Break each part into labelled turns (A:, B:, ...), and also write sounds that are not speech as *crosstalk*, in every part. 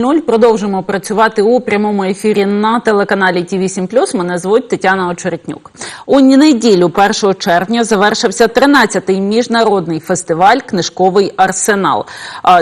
A: Нуль продовжимо працювати у прямому ефірі на телеканалі Ті 8 Мене звуть Тетяна Очеретнюк. У неділю 1 червня завершився 13-й міжнародний фестиваль Книжковий арсенал.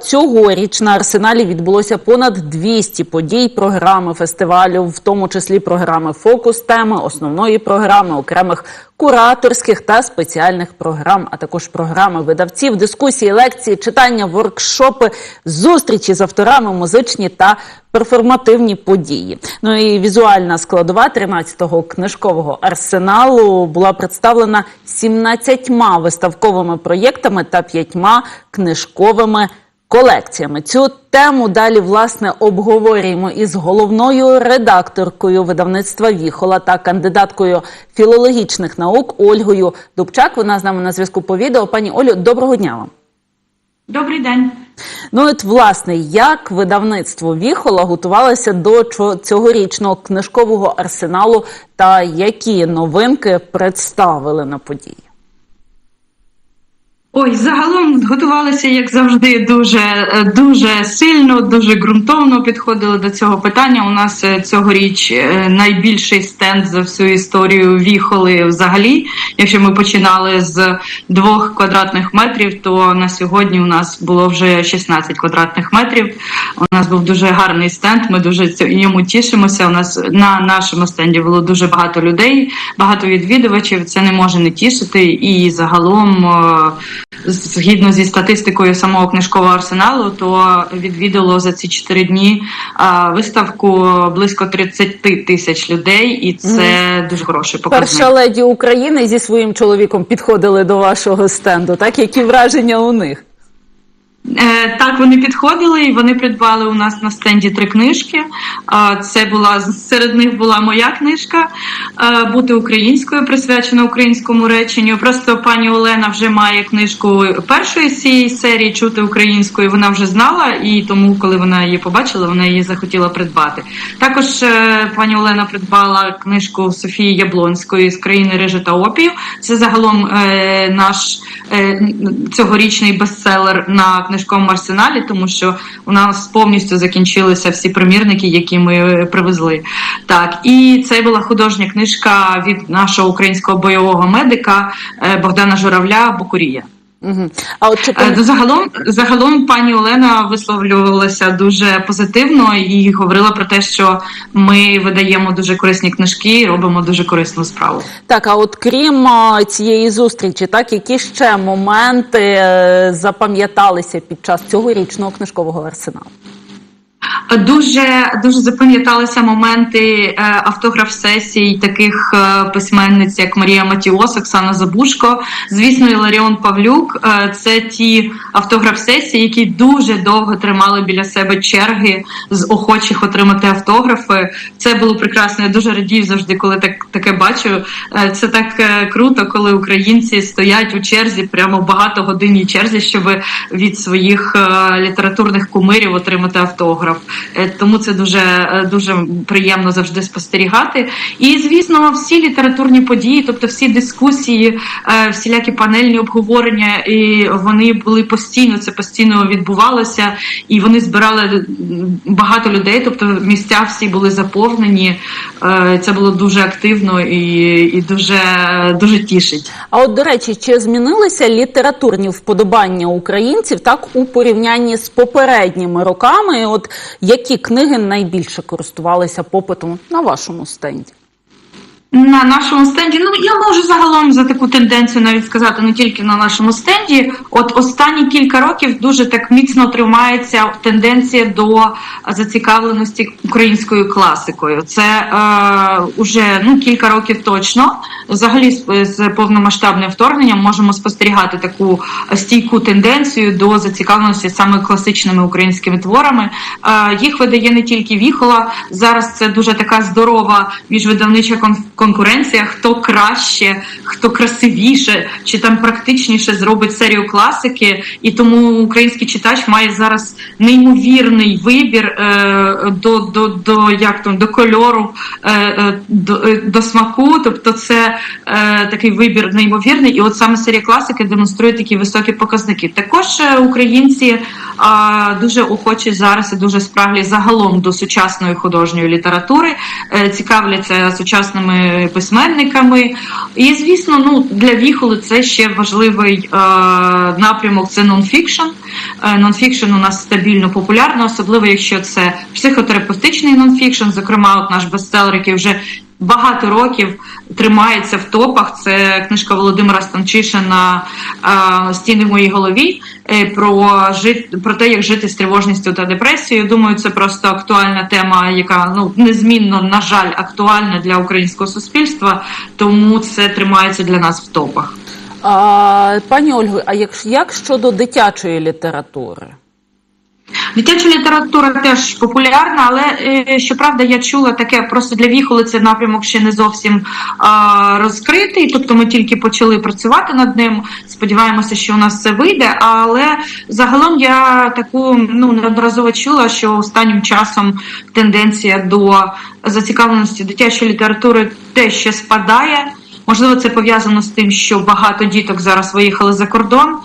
A: Цьогоріч на арсеналі відбулося понад 200 подій програми фестивалю, в тому числі програми фокус теми, основної програми, окремих кураторських та спеціальних програм, а також програми видавців, дискусії, лекції, читання, воркшопи, зустрічі з авторами, музичні та перформативні події. Ну і візуальна складова 13-го книжкового арсеналу була представлена 17 виставковими проєктами та 5 книжковими колекціями. Цю тему далі власне обговорюємо із головною редакторкою видавництва Віхола та кандидаткою філологічних наук Ольгою Дубчак. Вона з нами на зв'язку по відео. Пані Олю, доброго дня вам.
B: Добрий день.
A: Ну от власне, як видавництво Віхола готувалося до цьогорічного книжкового арсеналу та які новинки представили на події?
B: Ой, загалом готувалися, як завжди, дуже е, дуже сильно, дуже ґрунтовно підходили до цього питання. У нас е, цьогоріч е, найбільший стенд за всю історію віхоли взагалі. Якщо ми починали з двох квадратних метрів, то на сьогодні у нас було вже 16 квадратних метрів. У нас був дуже гарний стенд. Ми дуже йому тішимося. У нас на нашому стенді було дуже багато людей, багато відвідувачів. Це не може не тішити. І загалом, згідно зі статистикою самого книжкового арсеналу, то відвідало за ці 4 дні виставку близько 30 тисяч людей, і це дуже хороший показник.
A: Перша леді України зі своїм чоловіком підходили до вашого стенду. Так які враження у них?
B: Е, Так, вони підходили і вони придбали у нас на стенді три книжки. А, Це була серед них була моя книжка е, Бути українською, присвячена українському реченню. Просто пані Олена вже має книжку першої цієї серії Чути українською. Вона вже знала, і тому, коли вона її побачила, вона її захотіла придбати. Також е, пані Олена придбала книжку Софії Яблонської з країни Рижи та Опію. Це загалом е, наш е, цьогорічний бестселер на книжковому арсеналі, тому що у нас повністю закінчилися всі примірники, які ми е, привезли. Так, і це була художня книжка від нашого українського бойового медика е, Богдана Журавля Букурія.
A: Угу. А от чи
B: Е, Загалом, загалом пані Олена висловлювалася дуже позитивно і говорила про те, що ми видаємо дуже корисні книжки і робимо дуже корисну справу.
A: так, а от крім цієї зустрічі, так які ще моменти е, запам'яталися під час цьогорічного книжкового арсеналу?
B: Дуже дуже запам'яталися моменти е, автограф-сесій таких е, письменниць, як Марія Матіос, Оксана Забушко. Звісно, Іларіон Павлюк. Е, це ті автограф-сесії, які дуже довго тримали біля себе черги з охочих отримати автографи. Це було прекрасно. Я дуже радію завжди, коли так таке бачу. Це так круто, коли українці стоять у черзі, прямо багато годинній черзі, щоб від своїх літературних кумирів отримати автограф. Е, Тому це дуже е, дуже приємно завжди спостерігати. І звісно, всі літературні події, тобто всі дискусії, е, всілякі панельні обговорення, і вони були постійно. Це постійно відбувалося, і вони збирали багато людей. Тобто місця всі були заповнені. Це було дуже активно і, і дуже, дуже тішить.
A: А от до речі, чи змінилися літературні вподобання українців так у порівнянні з попередніми роками? От які книги найбільше користувалися попитом на вашому стенді?
B: На нашому стенді, ну я можу загалом за таку тенденцію навіть сказати не тільки на нашому стенді. От останні кілька років дуже так міцно тримається тенденція до зацікавленості українською класикою. Це е, уже ну кілька років точно. Взагалі, з, з повномасштабним вторгненням можемо спостерігати таку стійку тенденцію до зацікавленості саме класичними українськими творами. Е, їх видає не тільки Віхола. Зараз це дуже така здорова міжвидавнича конф- конкуренція, хто краще, хто красивіше чи там практичніше зробить серію класики, і тому український читач має зараз неймовірний вибір е, до, до, до як там до кольору, е, е, до, е, до смаку. Тобто, це е, такий вибір неймовірний, і от саме серія класики демонструє такі високі показники. Також е, українці е, дуже охочі зараз і дуже спраглі загалом до сучасної художньої літератури, цікавляться сучасними письменниками. І звісно, ну для віхоли це ще важливий е, напрямок. Це нонфікшн. Е, Нонфікшн у нас стабільно популярно, особливо якщо це психотерапевтичний нонфікшн. Зокрема, от наш бестселер, який вже багато років тримається в топах. Це книжка Володимира Станчишина е, Стіни в моїй голові е, про жит, про те, як жити з тривожністю та депресією. Думаю, це просто актуальна тема, яка ну незмінно, на жаль, актуальна для українського суспільства, тому це тримається для нас в топах.
A: А, пані Ольго, а як, як щодо дитячої літератури?
B: Дитяча література теж популярна, але е, щоправда, я чула таке просто для віхоли цей напрямок ще не зовсім а, розкритий. Тобто ми тільки почали працювати над ним. Сподіваємося, що у нас це вийде. Але загалом я таку ну неодноразово чула, що останнім часом тенденція до зацікавленості дитячої літератури те, що спадає. Можливо, це пов'язано з тим, що багато діток зараз виїхали за кордон,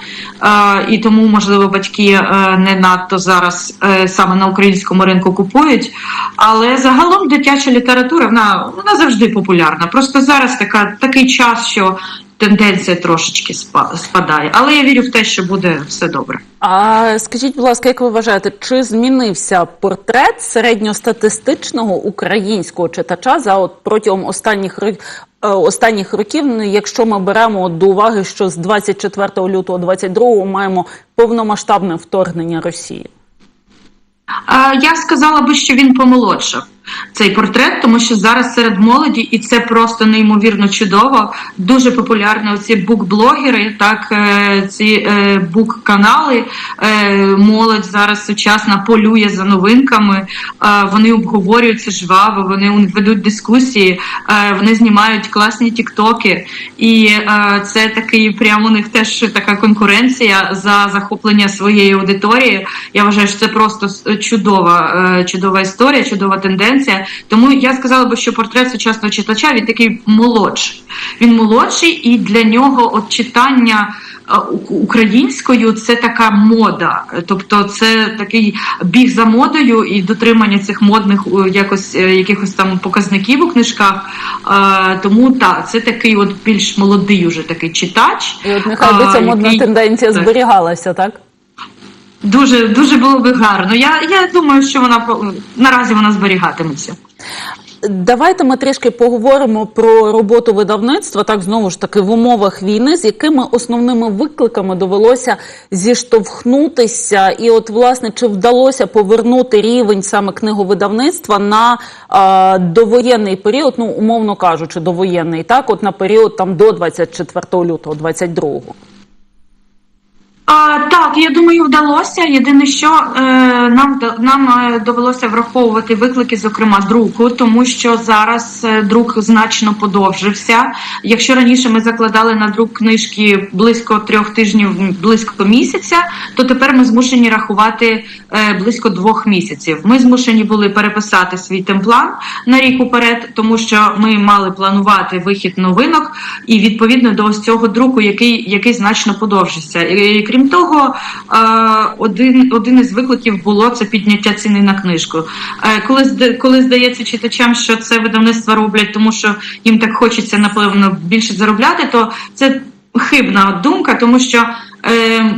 B: е, і тому, можливо, батьки е, не надто зараз е, саме на українському ринку купують. Але загалом дитяча література вона, вона завжди популярна. Просто зараз така, такий час, що тенденція трошечки спадає. Але я вірю в те, що буде все добре.
A: А скажіть, будь ласка, як ви вважаєте, чи змінився портрет середньостатистичного українського читача за от протягом останніх ро- е, останніх років, ну, якщо ми беремо до уваги, що з 24 лютого 22 маємо повномасштабне вторгнення Росії?
B: Е, Я сказала би, що він помолодшав цей портрет, тому що зараз серед молоді, і це просто неймовірно чудово. Дуже популярні оці бук-блогери, так е, ці е, бук-канали. Е, Молодь зараз сучасна полює за новинками. Вони обговорюють це жваво, вони ведуть дискусії, вони знімають класні тіктоки. І це такий прямо у них теж така конкуренція за захоплення своєї аудиторії. Я вважаю, що це просто чудова, чудова історія, чудова тенденція. Тому я сказала би, що портрет сучасного читача він такий молодший. Він молодший, і для нього от читання. е, Українською це така мода, тобто це такий біг за модою і дотримання цих модних е, якось е, якихось там показників у книжках. Тому так, це такий от більш молодий уже такий читач.
A: І от нехай би ця модна
B: який-
A: тенденція зберігалася, так?
B: Дуже дуже було би гарно. Я, я думаю, що вона по- наразі вона зберігатиметься.
A: Давайте ми трішки поговоримо про роботу видавництва, так знову ж таки в умовах війни, з якими основними викликами довелося зіштовхнутися, і от власне чи вдалося повернути рівень саме книговидавництва на а, довоєнний період, ну умовно кажучи, довоєнний, так, от на період там до 24 лютого, 22
B: А, так, я думаю, вдалося. Єдине, що е, нам нам е, довелося враховувати виклики, зокрема друку, тому що зараз е, друк значно подовжився. Якщо раніше ми закладали на друк книжки близько трьох тижнів, близько місяця, то тепер ми змушені рахувати е, близько двох місяців. Ми змушені були переписати свій темплан на рік уперед, тому що ми мали планувати вихід новинок, і відповідно до ось цього друку, який, який значно подовжився. Крім того, е, один, один із викликів було це підняття ціни на книжку. Е, коли, коли здається читачам, що це видавництва роблять, тому що їм так хочеться, напевно, більше заробляти, то це хибна думка, тому що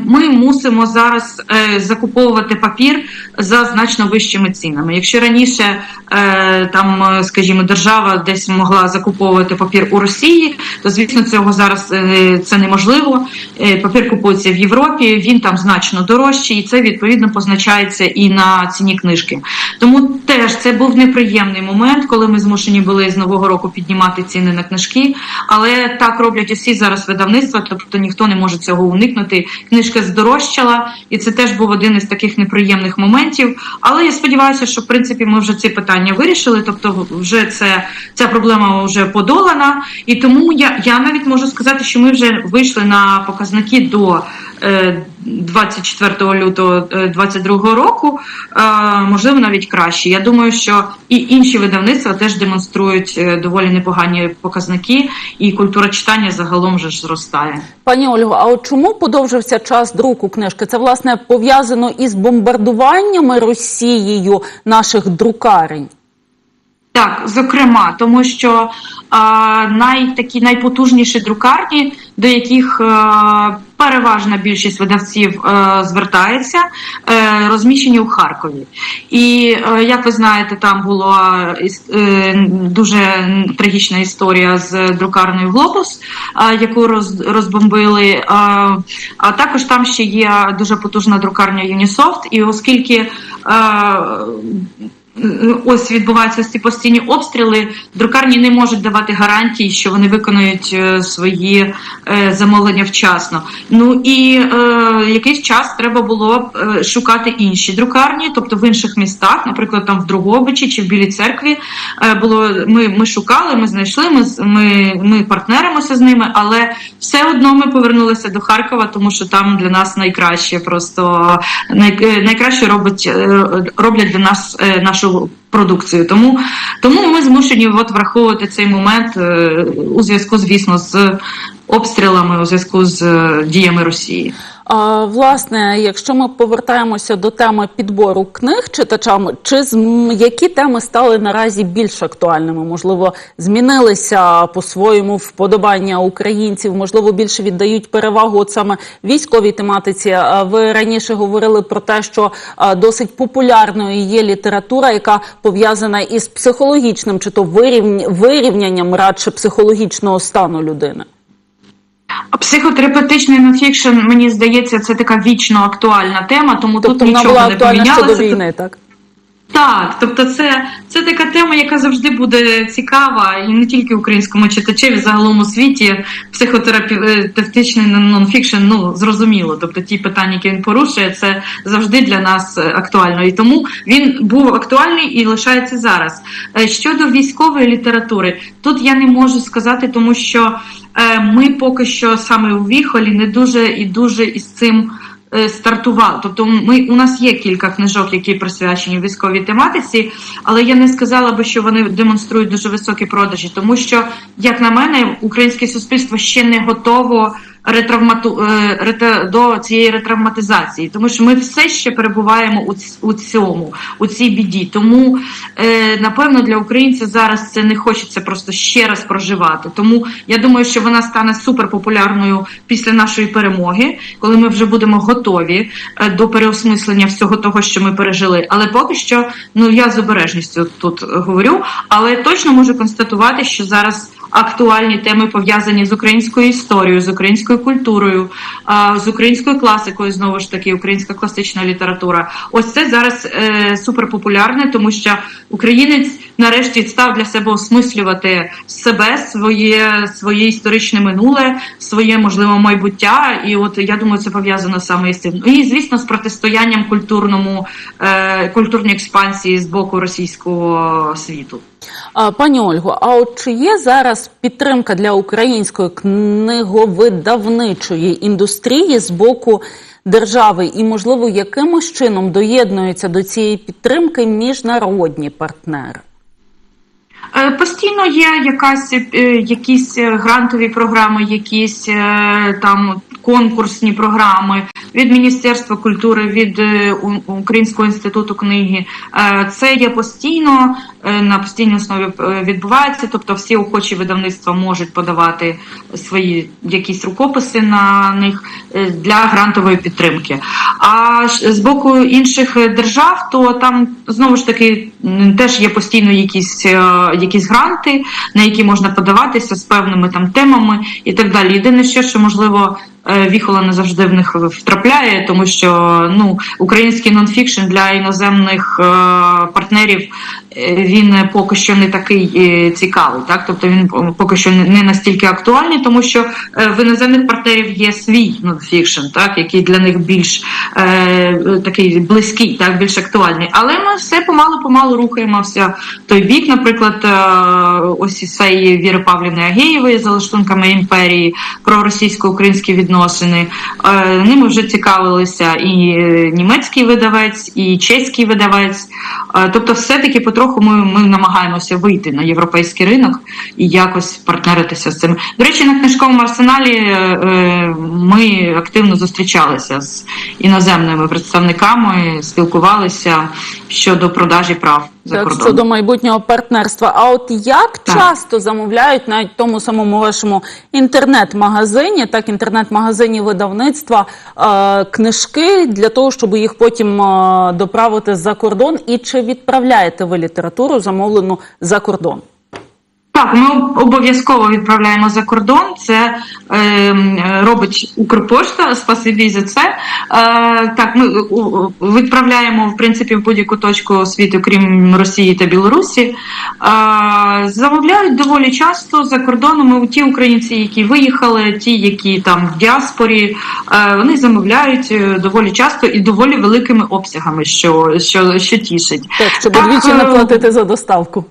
B: ми мусимо зараз е, закуповувати папір за значно вищими цінами. Якщо раніше е, там, е, скажімо, держава десь могла закуповувати папір у Росії, то звісно цього зараз е, це неможливо. Е, папір купується в Європі, він там значно дорожчий, і це відповідно позначається і на ціні книжки. Тому теж це був неприємний момент, коли ми змушені були з нового року піднімати ціни на книжки. Але так роблять усі зараз видавництва, тобто ніхто не може цього уникнути. Моменти книжка здорожчала, і це теж був один із таких неприємних моментів. Але я сподіваюся, що в принципі ми вже ці питання вирішили. Тобто, вже це ця проблема вже подолана. І тому я, я навіть можу сказати, що ми вже вийшли на показники до. е, 24 лютого 2022 року, е, можливо, навіть краще. Я думаю, що і інші видавництва теж демонструють е, доволі непогані показники, і культура читання загалом вже ж зростає.
A: Пані Ольго, а от чому подовжився час друку книжки? Це власне пов'язано із бомбардуваннями Росією наших друкарень.
B: Так, зокрема, тому що а, най, такі найпотужніші друкарні, до яких переважна більшість видавців а, звертається, е, розміщені у Харкові. І е, як ви знаєте, там була е, дуже трагічна історія з друкарною Глобус, а, яку роз, розбомбили. А, а також там ще є дуже потужна друкарня Юнісофт, і оскільки. а, Ось відбуваються ці постійні обстріли. Друкарні не можуть давати гарантії, що вони виконують е, свої е, замовлення вчасно. Ну і е, якийсь час треба було е, шукати інші друкарні, тобто в інших містах, наприклад, там в Другобичі чи в Білій церкві. Було ми, ми шукали, ми знайшли, ми, ми, ми партнеримося з ними, але все одно ми повернулися до Харкова, тому що там для нас найкраще, просто най, найкраще робить роблять для нас е, нашу продукцію. Тому, тому ми змушені от враховувати цей момент е, у зв'язку, звісно, з обстрілами, у зв'язку з е, діями Росії.
A: Власне, якщо ми повертаємося до теми підбору книг читачам, чи які теми стали наразі більш актуальними? Можливо, змінилися по-своєму вподобання українців, можливо, більше віддають перевагу от саме військовій тематиці. Ви раніше говорили про те, що досить популярною є література, яка пов'язана із психологічним чи то вирівня- вирівнянням радше психологічного стану людини.
B: Психотерапевтичний нонфікшн, мені здається, це така вічно актуальна тема, тому
A: Тобто
B: тут
A: вона
B: нічого
A: була
B: не
A: актуальна ще
B: помінялося.
A: до війни, так?
B: Так, тобто це, це така тема, яка завжди буде цікава, і не тільки українському читачеві, загалом у світі психотерапевтичний нонфікшн, ну зрозуміло. Тобто ті питання, які він порушує, це завжди для нас актуально. І тому він був актуальний і лишається зараз. Е, Щодо військової літератури, тут я не можу сказати, тому що е, ми поки що саме у Віхолі не дуже і дуже із цим е, стартували. Тобто, ми у нас є кілька книжок, які присвячені військовій тематиці, але я не сказала би, що вони демонструють дуже високі продажі, тому що, як на мене, українське суспільство ще не готово. Ретравмату е, до цієї ретравматизації, тому що ми все ще перебуваємо у, у цьому, у цій біді. Тому е, напевно для українця зараз це не хочеться просто ще раз проживати. Тому я думаю, що вона стане суперпопулярною після нашої перемоги, коли ми вже будемо готові е, до переосмислення всього того, що ми пережили. Але поки що, ну я з обережністю тут говорю, але точно можу констатувати, що зараз. Актуальні теми пов'язані з українською історією, з українською культурою, з українською класикою, знову ж таки, українська класична література. Ось це зараз е, суперпопулярне, тому що українець нарешті став для себе осмислювати себе, своє, своє історичне минуле, своє можливо майбуття. І от я думаю, це пов'язано саме із цим. Ну, І звісно, з протистоянням культурному е, культурній експансії з боку російського світу.
A: Пані Ольго, а от чи є зараз підтримка для української книговидавничої індустрії з боку держави, і можливо якимось чином доєднуються до цієї підтримки міжнародні партнери?
B: Е, Постійно є якась, е, якісь е, грантові програми, якісь там конкурсні програми від Міністерства культури, від е, Українського інституту книги. Е, Це є постійно, е, на постійній основі відбувається. Тобто всі охочі видавництва можуть подавати свої якісь рукописи на них для грантової підтримки. А з боку інших держав, то там знову ж таки теж є постійно якісь, якісь гранти, на які можна подаватися з певними там темами і так далі. Єдине, що, що можливо. Е, Віхола не завжди в них втрапляє, тому що ну український нонфікшн для іноземних е, партнерів він е, поки що не такий е, цікавий, так тобто він е, поки що не- настільки актуальний, тому що в іноземних партнерів є свій нонфікшн, так який для них більш е, такий близький, так більш актуальний. Але ми все помалу помалу рухаємося в той бік. Наприклад, ось цієї Віри Павлівни Агеєвої за лаштунками імперії про російсько-українські відносини. Е, Ними вже цікавилися і німецький видавець, і чеський видавець. Е, Тобто, все-таки потроху ми, ми намагаємося вийти на європейський ринок і якось партнеритися з цим. До речі, на книжковому арсеналі е, е, ми активно зустрічалися з іноземними представниками, спілкувалися щодо продажі прав за
A: Так, щодо майбутнього партнерства. А от як
B: Так.
A: часто замовляють навіть в тому самому вашому інтернет-магазині, так інтернет-магазині видавництва е, книжки для того, щоб їх потім е, доправити за кордон, і чи відправляєте ви літературу замовлену за кордон?
B: Так, ми обов'язково відправляємо за кордон. Це е, робить Укрпошта. Спасибі за це. Е, так, ми відправляємо в принципі в будь-яку точку світу, крім Росії та Білорусі. Е, замовляють доволі часто за кордоном. Ті українці, які виїхали, ті, які там в діаспорі, е, вони замовляють е, доволі часто і доволі великими обсягами, що, що, що тішить.
A: Так, щоб двічі не
B: е,
A: платити за доставку.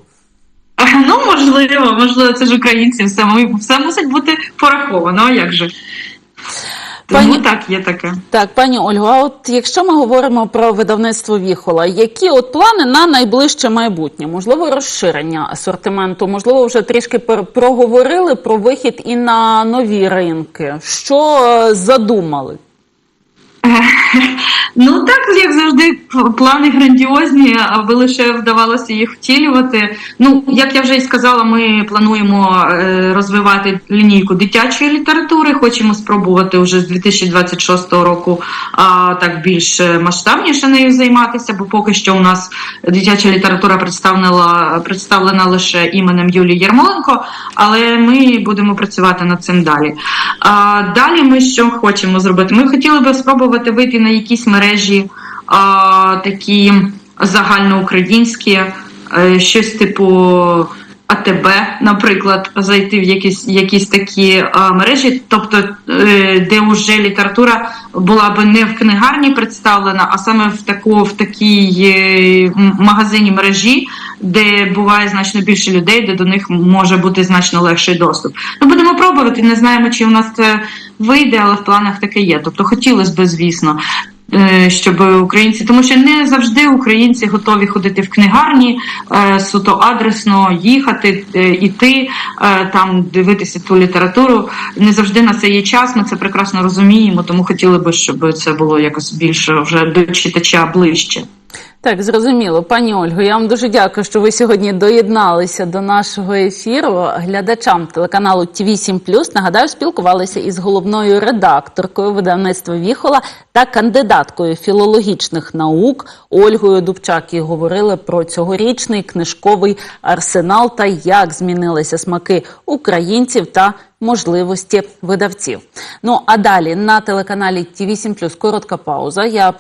B: Ну, можливо, можливо, це ж українці, все, все мусить бути пораховано, а як же? Тому так, є таке.
A: Так, пані Ольго, а от якщо ми говоримо про видавництво Віхола, які от плани на найближче майбутнє? Можливо, розширення асортименту, можливо, вже трішки проговорили про вихід і на нові ринки. Що е, задумали? *laughs*
B: Ну так, як завжди, плани грандіозні, аби лише вдавалося їх втілювати. Ну, як я вже і сказала, ми плануємо е, розвивати лінійку дитячої літератури. Хочемо спробувати вже з 2026 року а, так більш е, масштабніше нею займатися, бо поки що у нас дитяча література представлена, представлена лише іменем Юлії Ярмоленко, але ми будемо працювати над цим далі. А, далі ми що хочемо зробити? Ми хотіли би спробувати вийти на якісь мережі а, такі загальноукраїнські, е, щось типу. АТБ, наприклад, зайти в якісь, якісь такі а, мережі, тобто е, де вже література була би не в книгарні представлена, а саме в таку в такій е, магазині мережі, де буває значно більше людей, де до них може бути значно легший доступ. Ну будемо пробувати. Не знаємо, чи у нас це вийде, але в планах таке є. Тобто хотілося б, звісно. Е, Щоб українці, тому що не завжди українці готові ходити в книгарні, е, суто адресно їхати, е, іти там дивитися ту літературу. Не завжди на це є час. Ми це прекрасно розуміємо, тому хотіли би, щоб це було якось більше вже до читача ближче.
A: Так, зрозуміло, пані Ольго, я вам дуже дякую, що ви сьогодні доєдналися до нашого ефіру. Глядачам телеканалу ТВ7+, нагадаю, спілкувалися із головною редакторкою видавництва Віхола та кандидаткою філологічних наук Ольгою Дубчак. І говорили про цьогорічний книжковий арсенал та як змінилися смаки українців та можливості видавців. Ну а далі на телеканалі ТВ7+, коротка пауза. Я